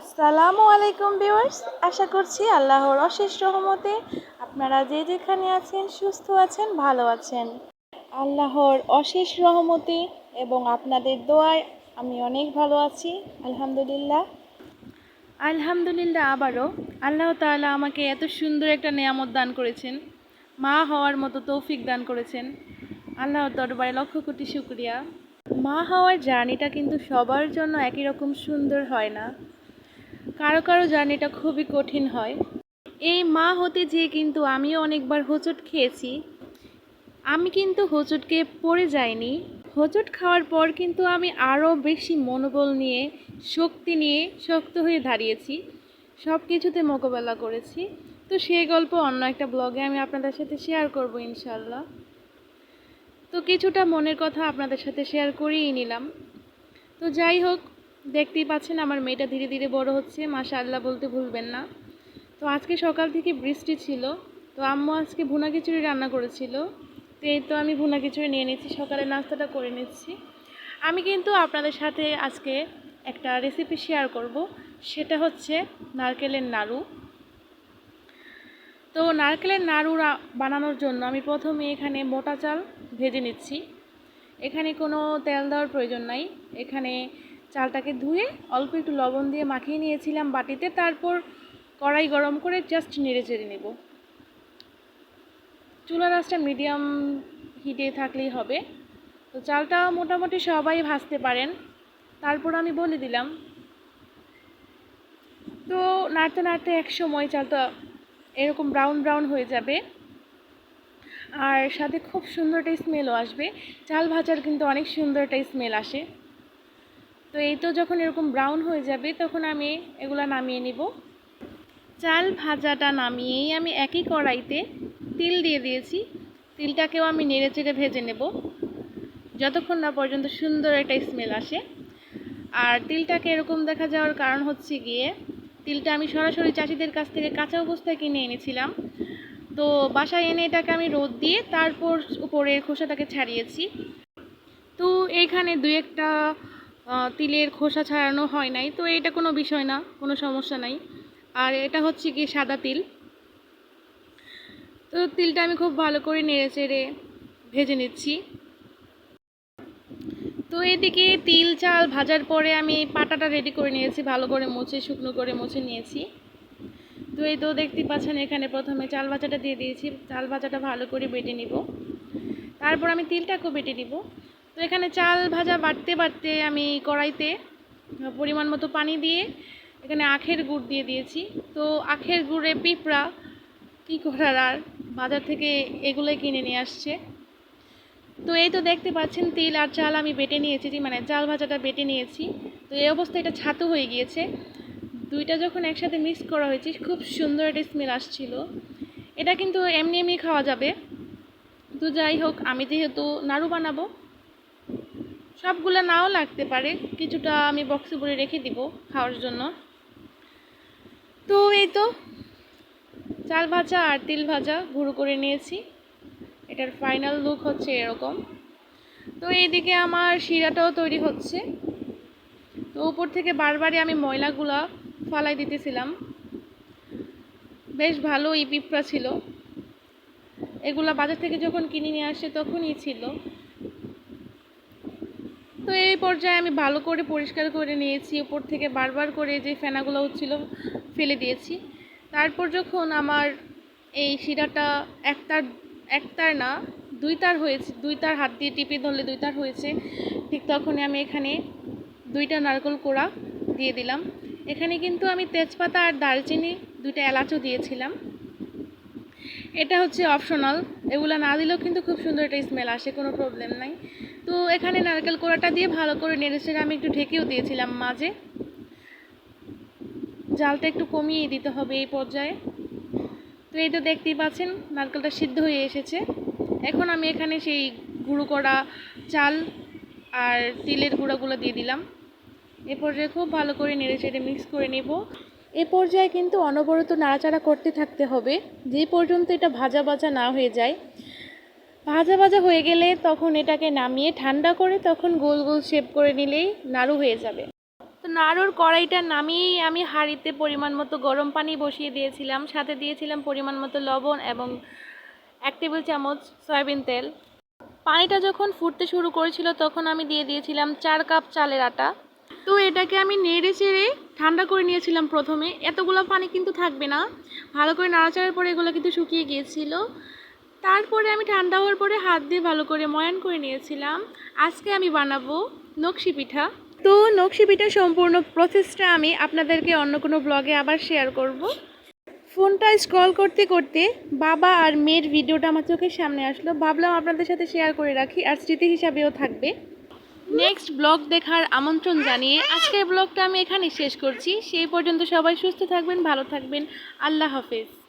আসসালামু আলাইকুম ভিউয়ার্স, আশা করছি আল্লাহর অশেষ রহমতে আপনারা যে যেখানে আছেন, সুস্থ আছেন, ভালো আছেন। আল্লাহর অশেষ রহমতে এবং আপনাদের দোয়ায় আমি অনেক ভালো আছি, আলহামদুলিল্লাহ। আলহামদুলিল্লাহ আবারও। আল্লাহ তাআলা আমাকে এত সুন্দর একটা নেয়ামত দান করেছেন, মা হওয়ার মতো তৌফিক দান করেছেন। আল্লাহর দরবারে লক্ষ কোটি শুক্রিয়া। মা হওয়ার জার্নিটা কিন্তু সবার জন্য একই রকম সুন্দর হয় না। কারও কারও জার্নিটা খুবই কঠিন হয়। এই মা হতে যেয়ে কিন্তু আমিও অনেকবার হোঁচট খেয়েছি। আমি কিন্তু হোঁচটকে পড়ে যাইনি। হোঁচট খাওয়ার পর কিন্তু আমি আরও বেশি মনোবল নিয়ে, শক্তি নিয়ে শক্ত হয়ে দাঁড়িয়েছি। সব কিছুতে মোকাবেলা করেছি। তো সেই গল্প অন্য একটা ব্লগে আমি আপনাদের সাথে শেয়ার করব ইনশাল্লাহ। তো কিছুটা মনের কথা আপনাদের সাথে শেয়ার করেই নিলাম। তো যাই হোক দেখতেই পাচ্ছেন আমার মেয়েটা ধীরে ধীরে বড় হচ্ছে মাশা আল্লাহ বলতে ভুলবেন না। তো আজকে সকাল থেকে বৃষ্টি ছিল, তো আম্মু আজকে ভুনা খিচুড়ি রান্না করেছিল, তো এই তো আমি ভুনা খিচুড়ি নিয়ে নিচ্ছি, সকালে নাস্তাটা করে নিচ্ছি। আমি কিন্তু আপনাদের সাথে আজকে একটা রেসিপি শেয়ার করব, সেটা হচ্ছে নারকেলের নাড়ু। তো নারকেলের নাড়ু বানানোর জন্য আমি প্রথমে এখানে মোটা চাল ভেজে নিচ্ছি। এখানে কোনো তেল দেওয়ার প্রয়োজন নাই, এখানে চালটাকে ধুয়ে অল্প একটু লবণ দিয়ে মাখিয়ে নিয়েছিলাম বাটিতে। তারপর কড়াই গরম করে জাস্ট নেড়ে চেড়ে নেব। চুলা রাসটা মিডিয়াম হিটে থাকলেই হবে। তো চালটা মোটামুটি সবাই ভাজতে পারেন। তারপর আমি বলে দিলাম। তো নাড়তে নাড়তে এক সময় চালটা এরকম ব্রাউন ব্রাউন হয়ে যাবে। আর সাথে খুব সুন্দর একটা স্মেলও আসবে। চাল ভাজার কিন্তু অনেক সুন্দর একটা স্মেল আসে। তো এই তো যখন এরকম ব্রাউন হয়ে যাবে, তখন আমি এগুলা নামিয়ে নিব। চাল ভাজাটা নামিয়েই আমি একই কড়াইতে তিল দিয়ে দিয়েছি। তিলটাকেও আমি নেড়ে চেড়ে ভেজে নেব। যতক্ষণ না পর্যন্ত সুন্দর একটা স্মেল আসে। আর তিলটাকে এরকম দেখা যাওয়ার কারণ হচ্ছে গিয়ে, তিলটা আমি সরাসরি চাষিদের কাছ থেকে কাঁচা অবস্থায় কিনে এনেছিলাম। তো বাসায় এনে এটাকে আমি রোদ দিয়ে তারপর উপরে খোসাটাকে ছাড়িয়েছি। তো এইখানে দুই একটা তিলের খোসা ছাড়ানো হয় নাই। তো এটা কোনো বিষয় না, কোনো সমস্যা নাই। আর এটা হচ্ছে কি সাদা তিল। তো তিলটা আমি খুব ভালো করে নেড়ে চেড়ে ভেজে নিচ্ছি। তো এদিকে তিল চাল ভাজার পরে আমি পাটাটা রেডি করে নিয়েছি, ভালো করে মুছে, শুকনো করে মুছে নিয়েছি। তো এই তো দেখতে পাচ্ছেন, এখানে প্রথমে চাল ভাজাটা দিয়ে দিয়েছি। চাল ভাজাটা ভালো করে বেটে নিব। তারপর আমি তিলটাকেও বেটে নিব। তো এখানে চাল ভাজা বাড়তে বাড়তে আমি কড়াইতে পরিমাণ মতো পানি দিয়ে এখানে আখের গুড় দিয়ে দিয়েছি। তো আখের গুড়ে পিঁপড়া কী করার আর? বাজার থেকে এগুলোই কিনে নিয়ে আসছে। তো এই তো দেখতে পাচ্ছেন তিল আর চাল আমি বেটে নিয়েছি মানে চাল ভাজাটা বেটে নিয়েছি। তো এই অবস্থায় এটা ছাতু হয়ে গিয়েছে। দুইটা যখন একসাথে মিক্স করা হয়েছে, খুব সুন্দর একটা স্মেল আসছিল। এটা কিন্তু এমনি এমনি খাওয়া যাবে। তো যাই হোক, আমি যেহেতু নাড়ু বানাবো সবগুলো নাও লাগতে পারে। কিছুটা আমি বক্সে ভরে রেখে দিব খাওয়ার জন্য। তো এই তো, চাল ভাজা আর তিল ভাজা গুঁড়ো করে নিয়েছি। এটার ফাইনাল লুক হচ্ছে এরকম। তো এইদিকে আমার শিরাটাও তৈরি হচ্ছে। তো উপর থেকে বারবারই আমি ময়লাগুলা ফালাই দিতেছিলাম। বেশ ভালো এই পিঁপড়া ছিল। এগুলা বাজার থেকে যখন কিনে নিয়ে আসে তখনই ছিল। তো এই পর্যায়ে আমি ভালো করে পরিষ্কার করে নিয়েছি, উপর থেকে বারবার করে যে ফেনাগুলো হচ্ছিল ফেলে দিয়েছি। তারপর যখন আমার এই শিরাটা একতার একতার না দুই তার হয়েছে দুই তার হাত দিয়ে টিপে ধরলে দুই তার হয়েছে, ঠিক তখনই আমি এখানে দুইটা নারকেল কোড়া দিয়ে দিলাম। এখানে কিন্তু আমি তেজপাতা আর দারচিনি দুইটা এলাচও দিয়েছিলাম। এটা হচ্ছে অপশনাল। এগুলো না দিলেও কিন্তু খুব সুন্দর একটা স্মেল আসে, কোনো প্রবলেম নাই। তো এখানে নারকেল কোড়াটা দিয়ে ভালো করে নেড়ে চেড়ে আমি একটু ঢেকেও দিয়েছিলাম মাঝে। জালটা একটু কমিয়ে দিতে হবে এই পর্যায়ে। তো এই তো দেখতেই পাচ্ছেন, নারকেলটা সিদ্ধ হয়ে এসেছে। এখন আমি এখানে সেই গুঁড়ো করা চাল আর তিলের গুঁড়োগুলো দিয়ে দিলাম। এ পর্যায়ে খুব ভালো করে নেড়ে চেড়ে মিক্স করে নেব। এ পর্যায়ে কিন্তু অনবরত নাড়াচাড়া করতে থাকতে হবে। যে পর্যন্ত এটা ভাজা ভাজা না হয়ে যায়, ভাজা ভাজা হয়ে গেলে তখন এটাকে নামিয়ে ঠান্ডা করে তখন গোল গোল শেপ করে নিলেই নাড়ু হয়ে যাবে। তো নাড়ুর কড়াইটা নামিয়েই আমি হাঁড়িতে পরিমাণ মতো গরম পানি বসিয়ে দিয়েছিলাম। সাথে দিয়েছিলাম পরিমাণ মতো লবণ এবং এক টেবিল চামচ সয়াবিন তেল। পানিটা যখন ফুটতে শুরু করেছিল তখন আমি দিয়ে দিয়েছিলাম চার কাপ চালের আটা। তো এটাকে আমি নেড়ে চেড়ে ঠান্ডা করে নিয়েছিলাম প্রথমে। এতগুলো পানি কিন্তু থাকবে না। ভালো করে নাড়াচাড়ার পরে এগুলো কিন্তু শুকিয়ে গিয়েছিল। তারপরে আমি ঠান্ডা হওয়ার পরে হাত দিয়ে ভালো করে ময়ান করে নিয়েছিলাম। আজকে আমি বানাবো নকশি পিঠা। তো নকশি পিঠা সম্পূর্ণ প্রসেসটা আমি আপনাদেরকে অন্য কোনো ব্লগে আবার শেয়ার করব। ফোনটা স্ক্রল করতে করতে বাবা আর মেয়ের ভিডিওটা আমার চোখের সামনে আসলো। ভাবলাম আপনাদের সাথে শেয়ার করে রাখি আর স্মৃতি হিসাবেও থাকবে। নেক্সট ব্লগ দেখার আমন্ত্রণ জানিয়ে আজকের ব্লগটা আমি এখানে শেষ করছি। সেই পর্যন্ত সবাই সুস্থ থাকবেন, ভালো থাকবেন। আল্লাহ হাফেজ।